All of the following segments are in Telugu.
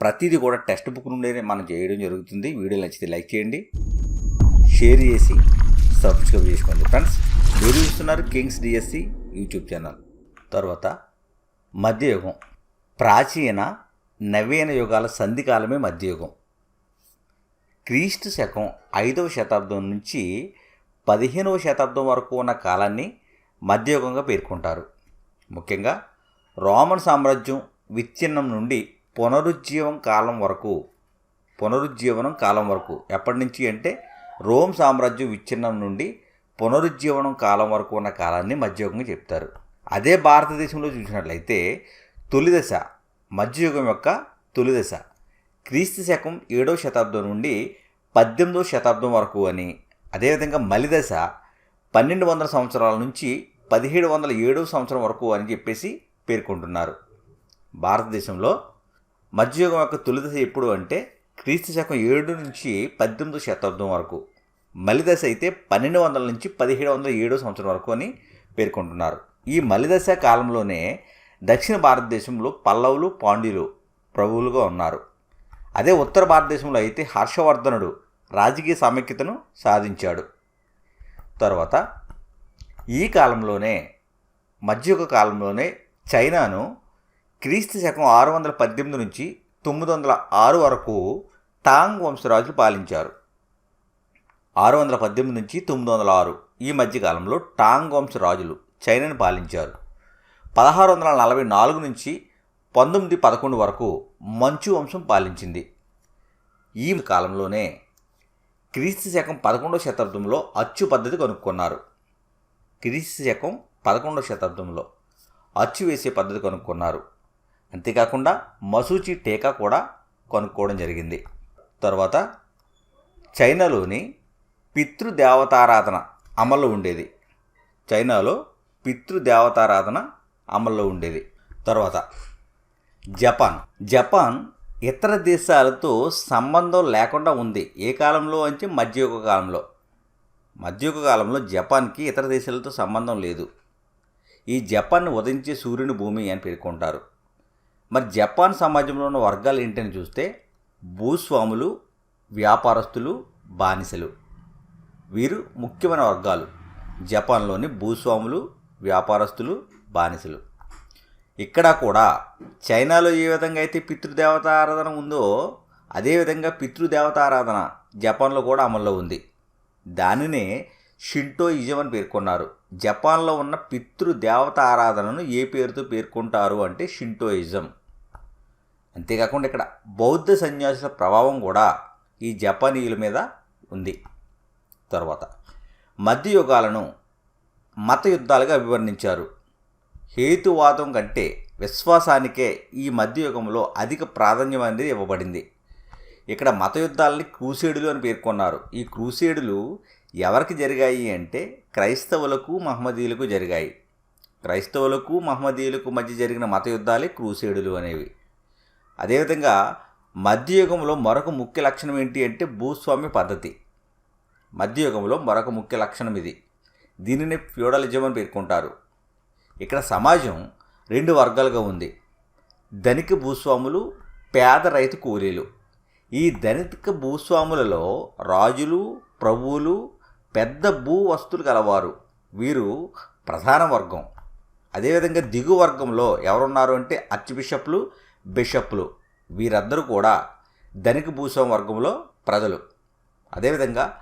ప్రతిదీ కూడా టెక్స్ట్ బుక్ నుండే మనం చేయడం జరుగుతుంది. వీడియో నచ్చితే లైక్ చేయండి. షేర్ చేసి సబ్స్క్రైబ్ చేసుకోండి. ఫ్రెండ్స్ మీరు చూస్తున్నారు కింగ్స్ డిఎస్సి యూట్యూబ్ ఛానల్. తర్వాత మధ్యయుగం. ప్రాచీన నవీన యుగాల సంధికాలమే మధ్యయుగం. క్రీస్తు శకం ఐదవ శతాబ్దం నుంచి పదిహేనవ శతాబ్దం వరకు ఉన్న కాలాన్ని మధ్యయుగంగా పేర్కొంటారు. ముఖ్యంగా రోమన్ సామ్రాజ్యం విచ్ఛిన్నం నుండి పునరుజ్జీవం కాలం వరకు పునరుజ్జీవనం కాలం వరకు ఎప్పటి నుంచి అంటే రోమ్ సామ్రాజ్యం విచ్ఛిన్నం నుండి పునరుజ్జీవనం కాలం వరకు ఉన్న కాలాన్ని మధ్యయుగంగా చెప్తారు. అదే భారతదేశంలో చూసినట్లయితే తొలిదశ మధ్యయుగం యొక్క తొలిదశ క్రీస్తు శకం ఏడవ శతాబ్దం నుండి పద్దెనిమిదవ శతాబ్దం వరకు అని అదేవిధంగా మలిదశ పన్నెండు వందల సంవత్సరాల నుంచి పదిహేడు వందల ఏడవ సంవత్సరం వరకు అని చెప్పేసి పేర్కొంటున్నారు. భారతదేశంలో మధ్యయుగం యొక్క తొలిదశ ఎప్పుడు అంటే క్రీస్తు శకం ఏడు నుంచి పద్దెనిమిదో శతాబ్దం వరకు. మలిదశ అయితే పన్నెండు వందల నుంచి పదిహేడు వందల ఏడో సంవత్సరం వరకు అని పేర్కొంటున్నారు. ఈ మలిదశ కాలంలోనే దక్షిణ భారతదేశంలో పల్లవులు పాండ్యులు ప్రభువులుగా ఉన్నారు. అదే ఉత్తర భారతదేశంలో అయితే హర్షవర్ధనుడు రాజకీయ సమైక్యతను సాధించాడు. తర్వాత ఈ కాలంలోనే మధ్యయుగ కాలంలోనే చైనాను క్రీస్తు శకం ఆరు వందల పద్దెనిమిది నుంచి తొమ్మిది వందల ఆరు వరకు టాంగ్ వంశరాజులు పాలించారు. ఆరు వందల పద్దెనిమిది నుంచి తొమ్మిది వందల ఆరు ఈ మధ్యకాలంలో టాంగ్ వంశ రాజులు చైనాను పాలించారు. పదహారు వందల నలభై నాలుగు నుంచి పంతొమ్మిది పదకొండు వరకు మంచు వంశం పాలించింది. ఈ కాలంలోనే క్రీస్తు శకం పదకొండవ శతాబ్దంలో అచ్చు పద్ధతి కనుక్కున్నారు. క్రీస్తు శకం పదకొండవ శతాబ్దంలో అచ్చు వేసే పద్ధతి కనుక్కున్నారు. అంతేకాకుండా మసూచి టీకా కూడా కొనుక్కోవడం జరిగింది. తర్వాత చైనాలోని పితృదేవతారాధన అమల్లో ఉండేది. చైనాలో పితృదేవతారాధన అమల్లో ఉండేది. తర్వాత జపాన్. జపాన్ ఇతర దేశాలతో సంబంధం లేకుండా ఉంది. ఏ కాలంలో అంటే మధ్యయుగ కాలంలో. మధ్యయుగ కాలంలో జపాన్కి ఇతర దేశాలతో సంబంధం లేదు. ఈ జపాన్ ఉదయించే సూర్యుని భూమి అని పేర్కొంటారు. మరి జపాన్ సమాజంలో ఉన్న వర్గాలు ఏంటని చూస్తే భూస్వాములు వ్యాపారస్తులు బానిసలు. వీరు ముఖ్యమైన వర్గాలు. జపాన్లోని భూస్వాములు వ్యాపారస్తులు బానిసలు. ఇక్కడ కూడా చైనాలో ఏ విధంగా అయితే పితృదేవత ఆరాధన ఉందో అదేవిధంగా పితృదేవత ఆరాధన జపాన్లో కూడా అమల్లో ఉంది. దానినే షింటోయిజం అని పేర్కొన్నారు. జపాన్లో ఉన్న పితృదేవత ఆరాధనను ఏ పేరుతో పేర్కొంటారు అంటే షింటోయిజం అంతేకాకుండా ఇక్కడ బౌద్ధ సన్యాసుల ప్రభావం కూడా ఈ జపానీయుల మీద ఉంది. తర్వాత మధ్యయుగాలను మత యుద్ధాలుగా వివర్ణించారు హేతువాదం కంటే విశ్వాసానికే ఈ మధ్యయుగంలో అధిక ప్రాధాన్యం అనేది ఇవ్వబడింది. ఇక్కడ మత యుద్ధాలని క్రూసేడులు అని పేర్కొన్నారు. ఈ క్రూసేడులు ఎవరికి జరిగాయి అంటే క్రైస్తవులకు మహమ్మదీయులకు జరిగాయి. క్రైస్తవులకు మహమ్మదీయులకు మధ్య జరిగిన మత యుద్ధాలే క్రూసేడులు అనేవి. అదేవిధంగా మధ్యయుగంలో మరొక ముఖ్య లక్షణం ఏంటి అంటే భూస్వామ్య పద్ధతి. మధ్యయుగంలో మరొక ముఖ్య లక్షణం ఇది. దీనిని ఫ్యూడలిజం అని పేర్కొంటారు. ఇక్కడ సమాజం రెండు వర్గాలుగా ఉంది. ధనిక భూస్వాములు పేద రైతు కూలీలు. ఈ ధనిక భూస్వాములలో రాజులు ప్రభువులు పెద్ద భూ వస్తువులు గలవారు. వీరు ప్రధాన వర్గం. అదేవిధంగా దిగు వర్గంలో ఎవరున్నారు అంటే ఆర్చ్ బిషప్లు. వీరందరూ కూడా ధనిక భూస్వామి వర్గంలో ప్రజలు. అదేవిధంగా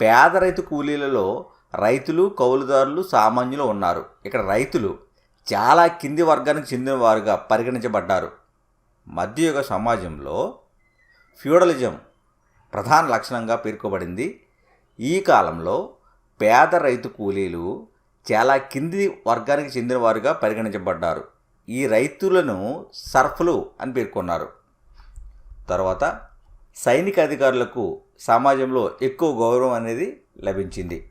పేద రైతు కూలీలలో రైతులు కౌలుదారులు సామాన్యులు ఉన్నారు. ఇక్కడ రైతులు చాలా కింది వర్గానికి చెందినవారుగా పరిగణించబడ్డారు. మధ్యయుగ సమాజంలో ఫ్యూడలిజం ప్రధాన లక్షణంగా పేర్కొబడింది. ఈ కాలంలో పేద రైతు కూలీలు చాలా కింది వర్గానికి చెందినవారుగా పరిగణించబడ్డారు. ఈ రైతులను సర్ఫ్లు అని పేర్కొన్నారు. తర్వాత సైనిక అధికారులకు సమాజంలో ఎక్కువ గౌరవం అనేది లభించింది.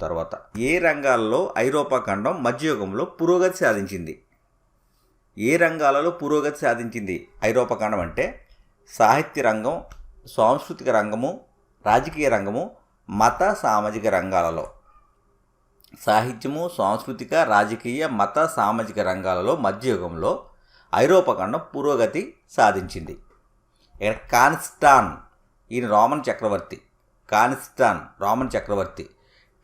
తర్వాత ఏ రంగాల్లో ఐరోపా ఖండం మధ్యయుగంలో పురోగతి సాధించింది? ఏ రంగాలలో పురోగతి సాధించింది ఐరోపా ఖండం అంటే సాహిత్య రంగం సాంస్కృతిక రంగము రాజకీయ రంగము మత సామాజిక రంగాలలో. సాహిత్యము సాంస్కృతిక రాజకీయ మత సామాజిక రంగాలలో మధ్యయుగంలో ఐరోపా ఖండం పురోగతి సాధించింది. ఇక్కడ కాన్స్టాన్ ఈయన రోమన్ చక్రవర్తి. కాన్స్టాన్ రోమన్ చక్రవర్తి.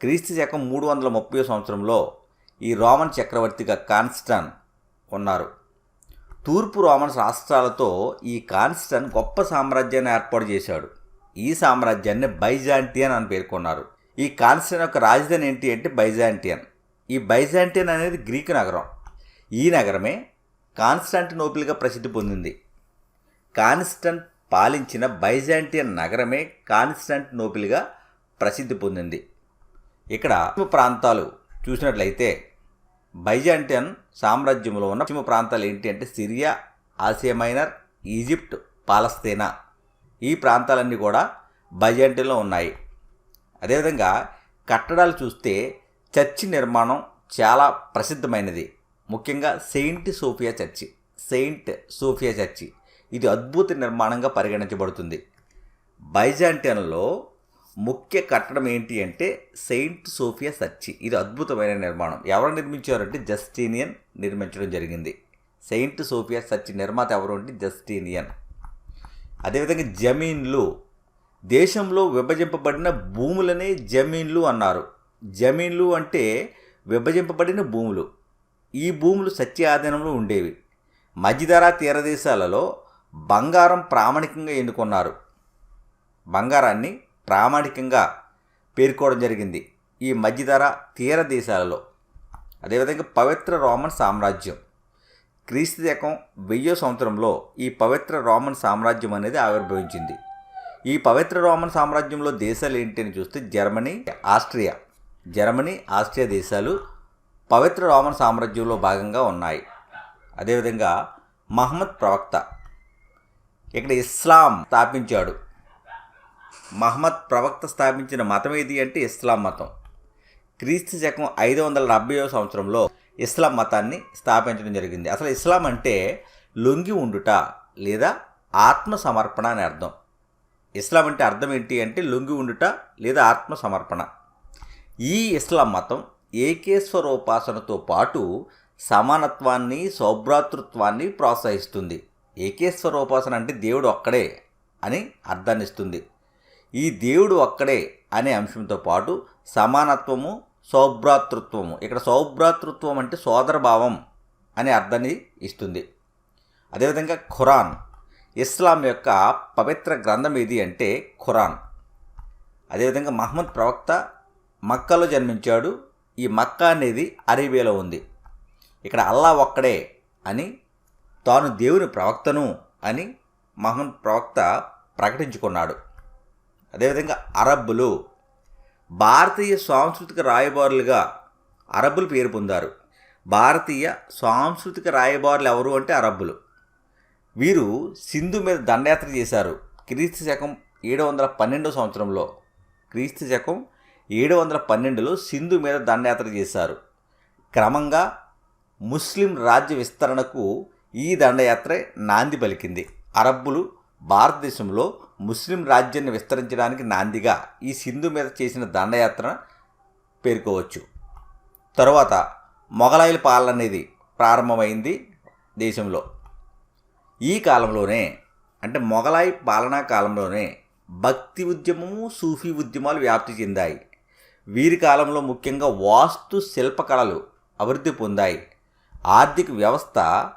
క్రీస్తు శకం మూడు వందల ముప్పై సంవత్సరంలో ఈ రోమన్ చక్రవర్తిగా కాన్స్టాన్ ఉన్నారు. తూర్పు రోమన్ రాష్ట్రాలతో ఈ కాన్స్టన్ గొప్ప సామ్రాజ్యాన్ని ఏర్పాటు చేశాడు. ఈ సామ్రాజ్యాన్ని బైజాంటియన్ అని పేర్కొన్నారు. ఈ కాన్స్టన్ యొక్క రాజధాని ఏంటి అంటే బైజాంటియన్. ఈ బైజాంటియన్ అనేది గ్రీకు నగరం. ఈ నగరమే కాన్స్టాంటినోపిల్గా ప్రసిద్ధి పొందింది. కాన్స్టంట్ పాలించిన బైజాంటియన్ నగరమే కాన్స్టాంటినోపిల్గా ప్రసిద్ధి పొందింది. ఇక్కడ ప్రాంతాలు చూసినట్లయితే బైజాంటియన్ సామ్రాజ్యంలో ఉన్న పశ్చిమ ప్రాంతాలు ఏంటి అంటే సిరియా ఆసియా మైనర్ ఈజిప్ట్ పాలస్తీనా. ఈ ప్రాంతాలన్నీ కూడా బైజాంటియన్లో ఉన్నాయి. అదేవిధంగా కట్టడాలు చూస్తే చర్చి నిర్మాణం చాలా ప్రసిద్ధమైనది. ముఖ్యంగా saint Sophia church. Saint Sophia church. ఇది అద్భుత నిర్మాణంగా పరిగణించబడుతుంది. బైజాంటియన్లో ముఖ్య కట్టడం ఏంటి అంటే సెయింట్ సోఫియా చర్చి. ఇది అద్భుతమైన నిర్మాణం. ఎవరు నిర్మించారంటే జస్టీనియన్ నిర్మించడం జరిగింది. సెయింట్ సోఫియా చర్చి నిర్మాత ఎవరు అంటే జస్టీనియన్. అదేవిధంగా జమీన్లు దేశంలో విభజింపబడిన భూములనే జమీన్లు అన్నారు. జమీన్లు అంటే విభజింపబడిన భూములు. ఈ భూములు సత్య ఆధీనంలో ఉండేవి. మధ్యధరా తీరదేశాలలో బంగారం ప్రామాణికంగా ఎన్నుకున్నారు. బంగారాన్ని ప్రామాణికంగా పేర్కోవడం జరిగింది ఈ మధ్యధర తీర దేశాలలో అదేవిధంగా పవిత్ర రోమన్ సామ్రాజ్యం. క్రీస్తు శకం వెయ్యో సంవత్సరంలో ఈ పవిత్ర రోమన్ సామ్రాజ్యం అనేది ఆవిర్భవించింది. ఈ పవిత్ర రోమన్ సామ్రాజ్యంలో దేశాలు ఏంటి అని చూస్తే జర్మనీ ఆస్ట్రియా. జర్మనీ ఆస్ట్రియా దేశాలు పవిత్ర రోమన్ సామ్రాజ్యంలో భాగంగా ఉన్నాయి. అదేవిధంగా మహమ్మద్ ప్రవక్త ఇక్కడ ఇస్లాం స్థాపించాడు. మహమ్మద్ ప్రవక్త స్థాపించిన మతం ఏది అంటే ఇస్లాం మతం. క్రీస్తు శకం ఐదు వందల డెబ్బై సంవత్సరంలో ఇస్లాం మతాన్ని స్థాపించడం జరిగింది. అసలు ఇస్లాం అంటే లొంగి ఉండుట లేదా ఆత్మ సమర్పణ అని అర్థం. ఇస్లాం అంటే అర్థం ఏంటి అంటే లొంగి ఉండుట లేదా ఆత్మ సమర్పణ ఈ ఇస్లాం మతం ఏకేశ్వరోపాసనతో పాటు సమానత్వాన్ని సౌభ్రాతృత్వాన్ని ప్రోత్సహిస్తుంది. ఏకేశ్వరోపాసన అంటే దేవుడు ఒక్కడే అని అర్థాన్ని ఇస్తుంది. ఈ దేవుడు ఒక్కడే అనే అంశంతో పాటు సమానత్వము సౌభ్రాతృత్వము ఇక్కడ సౌభ్రాతృత్వం అంటే సోదరభావం అనే అర్థాన్ని ఇస్తుంది. అదేవిధంగా ఖురాన్ ఇస్లాం యొక్క పవిత్ర గ్రంథం ఏది అంటే ఖురాన్. అదేవిధంగా మహమ్మద్ ప్రవక్త మక్కాలో జన్మించాడు. ఈ మక్కా అనేది అరేబియాలో ఉంది. ఇక్కడ అల్లా ఒక్కడే అని తాను దేవుని ప్రవక్తను అని మహమ్మద్ ప్రవక్త ప్రకటించుకున్నాడు. అదేవిధంగా అరబ్బులు భారతీయ సాంస్కృతిక రాయబారులుగా అరబ్బులు పేరు పొందారు. భారతీయ సాంస్కృతిక రాయబారులు ఎవరు అంటే అరబ్బులు. వీరు సింధు మీద దండయాత్ర చేశారు. క్రీస్తు శకం ఏడు వందల పన్నెండో సంవత్సరంలో క్రీస్తు శకం ఏడు వందల పన్నెండులో సింధు మీద దండయాత్ర చేశారు. క్రమంగా ముస్లిం రాజ్య విస్తరణకు ఈ దండయాత్ర నాంది పలికింది. అరబ్బులు భారతదేశంలో ముస్లిం రాజ్యాన్ని విస్తరించడానికి నాందిగా ఈ సింధు మీద చేసిన దండయాత్ర పేర్కోవచ్చు. తరువాత మొఘలాయుల పాలన అనేది ప్రారంభమైంది దేశంలో. ఈ కాలంలోనే అంటే మొఘలాయి పాలనా కాలంలోనే భక్తి ఉద్యమము సూఫీ ఉద్యమాలు వ్యాప్తి చెందాయి. వీరి కాలంలో ముఖ్యంగా వాస్తు శిల్పకళలు అభివృద్ధి పొందాయి. ఆర్థిక వ్యవస్థ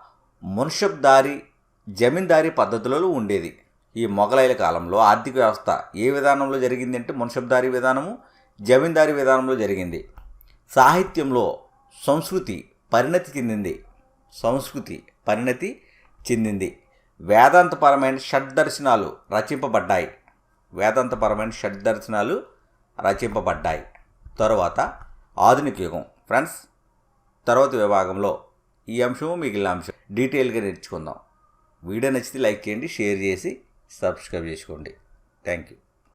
మున్షబ్దారీ జమీందారీ పద్ధతులలో ఉండేది. ఈ మొఘలాయుల కాలంలో ఆర్థిక వ్యవస్థ ఏ విధానంలో జరిగింది అంటే మున్షబ్దారీ విధానము జమీందారీ విధానంలో జరిగింది. సాహిత్యంలో సంస్కృతి పరిణతి చెందింది. సంస్కృతి పరిణతి చెందింది. వేదాంతపరమైన షడ్దర్శనాలు రచింపబడ్డాయి. వేదాంతపరమైన షడ్దర్శనాలు రచింపబడ్డాయి. తరువాత ఆధునిక యుగం. ఫ్రెండ్స్ తర్వాత విభాగంలో ఈ అంశము మిగిలిన అంశం. డీటెయిల్గా నేర్చుకుందాం. వీడియో నచ్చితే లైక్ చేయండి షేర్ చేసి సబ్స్క్రైబ్ చేసుకోండి. Thank you.